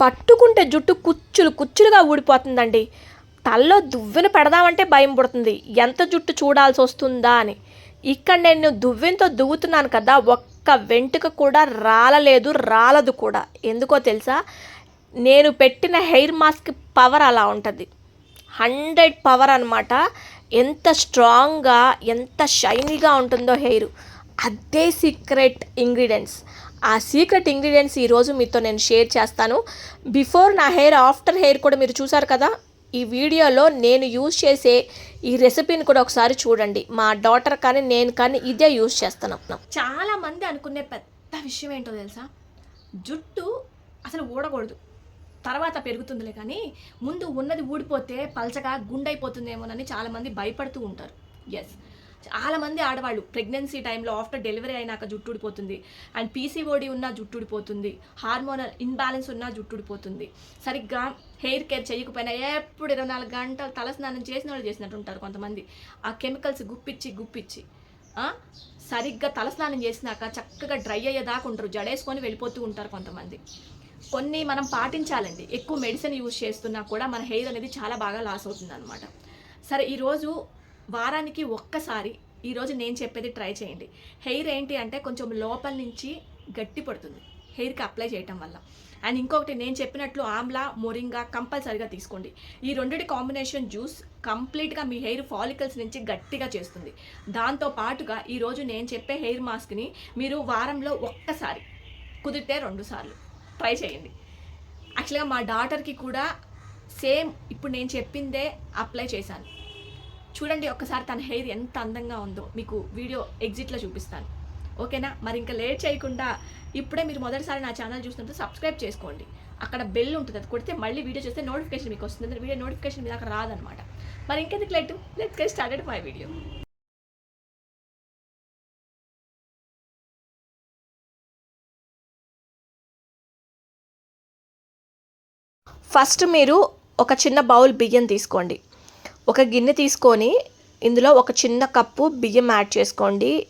పట్టుకుంటే జుట్టు కుచ్చులు కుచ్చులుగా ఊడిపోతుందండి. తల్లో దువ్వెన పెడదామంటే భయం పుడుతుంది. ఎంత జుట్టు చూడాల్సి వస్తుందా అని. ఇక్కడ నేను దువ్వెనతో దువ్వుతున్నాను కదా ఒక్క వెంట్రుక కూడా రాలలేదు రాలదు కూడా. ఎందుకో తెలుసా? నేను పెట్టిన హెయిర్ మాస్క్ పవర్ అలా ఉంటుంది. హండ్రెడ్ పవర్ అనమాట ఎంత స్ట్రాంగ్గా ఎంత షైనీగా ఉంటుందో హెయిర్. అదే సీక్రెట్ ఇంగ్రీడియంట్స్. ఆ సీక్రెట్ ఇంగ్రీడియంట్స్ ఈరోజు మీతో నేను షేర్ చేస్తాను. బిఫోర్ నా హెయిర్ ఆఫ్టర్ హెయిర్ కూడా మీరు చూసారు కదా ఈ వీడియోలో నేను యూజ్ చేసే ఈ రెసిపీని కూడా ఒకసారి చూడండి. మా డాటర్ కానీ నేను కానీ ఇదే యూజ్ చేస్తాను చాలా మంది అనుకునే పెద్ద విషయం ఏంటో తెలుసా? జుట్టు అసలు ఊడకూడదు. తర్వాత పెరుగుతుందిలే కానీ ముందు ఉన్నది ఊడిపోతే పలచగా గుండైపోతుందేమోనని చాలామంది భయపడుతూ ఉంటారు. ఎస్ చాలామంది ఆడవాళ్ళు ప్రెగ్నెన్సీ టైంలో ఆఫ్టర్ డెలివరీ అయినాక జుట్టుడిపోతుంది అండ్ పీసీఓడి ఉన్న జుట్టుడిపోతుంది హార్మోనల్ ఇన్బ్యాలెన్స్ ఉన్న జుట్టుడిపోతుంది సరిగ్గా హెయిర్ కేర్ చేయకపోయినా ఎప్పుడు ఇరవై నాలుగు గంటలు తలస్నానం చేసిన వాళ్ళు చేసినట్టు ఉంటారు కొంతమంది. ఆ కెమికల్స్ గుప్పిచ్చి గుప్పిచ్చి సరిగ్గా తలస్నానం చేసినాక చక్కగా డ్రై అయ్యేదాకా ఉంటారు. జడేసుకొని వెళ్ళిపోతూ ఉంటారు కొంతమంది. కొన్ని మనం పాటించాలండి. ఎక్కువ మెడిసిన్ యూజ్ చేస్తున్నా కూడా మన హెయిర్ అనేది చాలా బాగా లాస్ అవుతుంది అనమాట సరే ఈరోజు వారానికి ఒక్కసారి ఈరోజు నేను చెప్పేది ట్రై చేయండి. హెయిర్ ఏంటి అంటే కొంచెం లోపల నుంచి గట్టి పడుతుంది. హెయిర్కి అప్లై చేయటం వల్ల. అండ్ ఇంకొకటి నేను చెప్పినట్లు ఆమ్లా మొరింగా కంపల్సరిగా తీసుకోండి. ఈ రెండిటి కాంబినేషన్ జ్యూస్ కంప్లీట్గా మీ హెయిర్ ఫాలికల్స్ నుంచి గట్టిగా చేస్తుంది. దాంతో పాటుగా ఈరోజు నేను చెప్పే హెయిర్ మాస్క్ని మీరు వారంలో ఒక్కసారి కుదిరితే రెండు సార్లు ట్రై చేయండి. యాక్చువల్గా మా డాటర్కి కూడా సేమ్ ఇప్పుడు నేను చెప్పిందే అప్లై చేశాను. చూడండి ఒక్కసారి తన హెయిర్ ఎంత అందంగా ఉందో. మీకు వీడియో ఎగ్జిట్లో చూపిస్తాను. ఓకేనా? మరి ఇంకా లేట్ చేయకుండా ఇప్పుడే మీరు మొదటిసారి నా ఛానల్ చూస్తుంటే సబ్స్క్రైబ్ చేసుకోండి. అక్కడ బెల్ ఉంటుంది అది కొడితే మళ్ళీ వీడియో చేస్తే నోటిఫికేషన్ మీకు వస్తుంది. వీడియో నోటిఫికేషన్ మీ దాకా రాదనమాట. మరి ఇంకెందుకు late? Let's get started my video first మీరు ఒక చిన్న బౌల్ బియ్యం తీసుకోండి. ఒక గిన్నె తీసుకొని ఇందులో ఒక చిన్న కప్పు బియ్యం యాడ్ చేసుకోండి.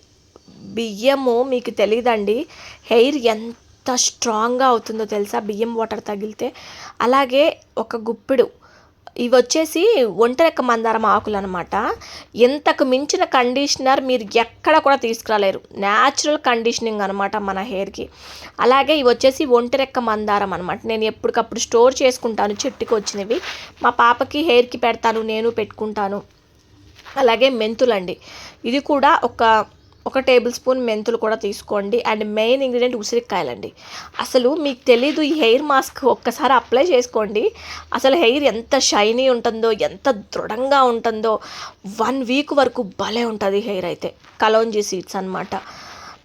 బియ్యము మీకు తెలియదండి హెయిర్ ఎంత స్ట్రాంగ్గా అవుతుందో తెలుసా? బియ్యం వాటర్ తగిలితే. అలాగే ఒక గుప్పిడు. ఇవి వచ్చేసి ఒంటరెక్క మందారం ఆకులు అనమాట ఇంతకు మించిన కండిషనర్ మీరు ఎక్కడ కూడా తీసుకురాలేరు. న్యాచురల్ కండిషనింగ్ అనమాట మన హెయిర్కి. అలాగే ఇవి వచ్చేసి ఒంటరెక్క మందారం అనమాట. నేను ఎప్పటికప్పుడు స్టోర్ చేసుకుంటాను చెట్టుకి వచ్చినవి. మా పాపకి హెయిర్కి పెడతాను నేను పెట్టుకుంటాను. అలాగే మెంతులండి. ఇది కూడా ఒక ఒక టేబుల్ స్పూన్ మెంతులు కూడా తీసుకోండి. అండ్ మెయిన్ ఇంగ్రీడియంట్ ఉసిరికాయలండి. అసలు మీకు తెలీదు ఈ హెయిర్ మాస్క్ ఒక్కసారి అప్లై చేసుకోండి. అసలు హెయిర్ ఎంత షైనీ ఉంటుందో ఎంత దృఢంగా ఉంటుందో వన్ వీక్ వరకు భలే ఉంటుంది హెయిర్ అయితే. కలోంజీ సీడ్స్ అనమాట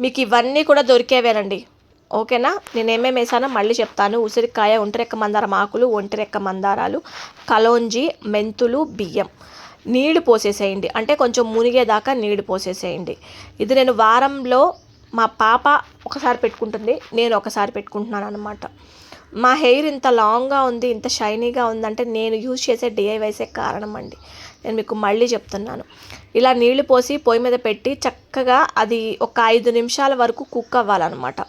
మీకు ఇవన్నీ కూడా దొరికేవేనండి. ఓకేనా? నేను ఏమేమి వేసానో మళ్ళీ చెప్తాను. ఉసిరికాయ ఒంటిరెక్క మందారం ఆకులు ఒంటిరెక్క మందారాలు కలోంజీ మెంతులు బియ్యం. నీళ్ళు పోసేసేయండి. అంటే కొంచెం మునిగేదాకా నీళ్ళు పోసేసేయండి. ఇది నేను వారంలో మా పాప ఒకసారి పెట్టుకుంటుంది నేను ఒకసారి పెట్టుకుంటున్నాను అనమాట మా హెయిర్ ఇంత లాంగ్గా ఉంది ఇంత షైనీగా ఉందంటే నేను యూజ్ చేసే డిఐవైసే కారణం అండి నేను మీకు మళ్ళీ చెప్తున్నాను. ఇలా నీళ్ళు పోసి పొయ్యి మీద పెట్టి చక్కగా అది ఒక ఐదు నిమిషాల వరకు కుక్ అవ్వాలన్నమాట.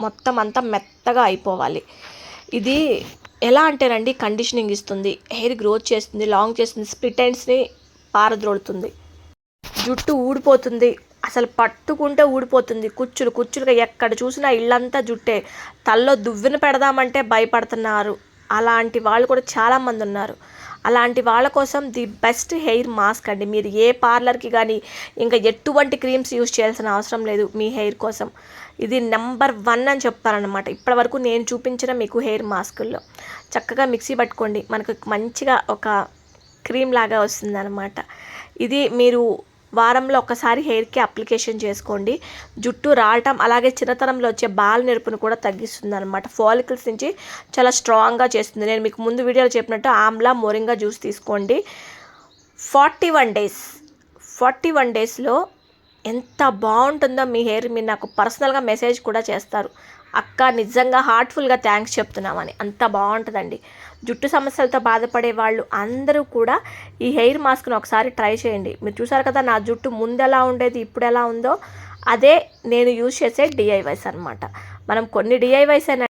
మొత్తం అంతా మెత్తగా అయిపోవాలి. ఇది ఎలా అంటేనండి కండిషనింగ్ ఇస్తుంది హెయిర్ గ్రోత్ చేస్తుంది లాంగ్ చేస్తుంది స్ప్లిట్ ఎండ్స్ని పారద్రోలుతుంది. జుట్టు ఊడిపోతుంది అసలు పట్టుకుంటే ఊడిపోతుంది. కుచ్చులు కుచ్చులుగా ఎక్కడ చూసినా ఇల్లంతా జుట్టే. తల్లో దువ్వెన పెడదామంటే భయపడుతున్నారు. అలాంటి వాళ్ళు కూడా చాలామంది ఉన్నారు. అలాంటి వాళ్ళ కోసం ది బెస్ట్ హెయిర్ మాస్క్ అండి. మీరు ఏ పార్లర్కి కానీ ఇంకా ఎటువంటి క్రీమ్స్ యూజ్ చేయాల్సిన అవసరం లేదు మీ హెయిర్ కోసం. ఇది నెంబర్ వన్ అని చెప్తారనమాట ఇప్పటివరకు నేను చూపించిన మీకు హెయిర్ మాస్కుల్లో. చక్కగా మిక్సీ పట్టుకోండి. మనకు మంచిగా ఒక క్రీమ్ లాగా వస్తుంది అనమాట ఇది మీరు వారంలో ఒకసారి హెయిర్కి అప్లికేషన్ చేసుకోండి. జుట్టు రావటం అలాగే చిన్నతనంలో వచ్చే బాల నెరుపును కూడా తగ్గిస్తుంది అనమాట ఫాలికల్స్ నుంచి చాలా స్ట్రాంగ్గా చేస్తుంది. నేను మీకు ముందు వీడియోలో చెప్పినట్టు ఆమ్లా మోరింగా జ్యూస్ తీసుకోండి. Forty one days forty one డేస్లో ఎంత బాగుంటుందో మీ హెయిర్ మీరు నాకు పర్సనల్గా మెసేజ్ కూడా చేస్తారు. అక్క నిజంగా హార్ట్ఫుల్గా థ్యాంక్స్ చెప్తున్నామని. అంత బాగుంటుందండి. జుట్టు సమస్యలతో బాధపడే వాళ్ళు అందరూ కూడా ఈ హెయిర్ మాస్క్ను ఒకసారి ట్రై చేయండి. మీరు చూసారు కదా నా జుట్టు ముందు ఎలా ఉండేది ఇప్పుడు ఎలా ఉందో అదే నేను యూజ్ చేసే డిఐవైస్ అనమాట మనం కొన్ని డిఐవైస్ అయినా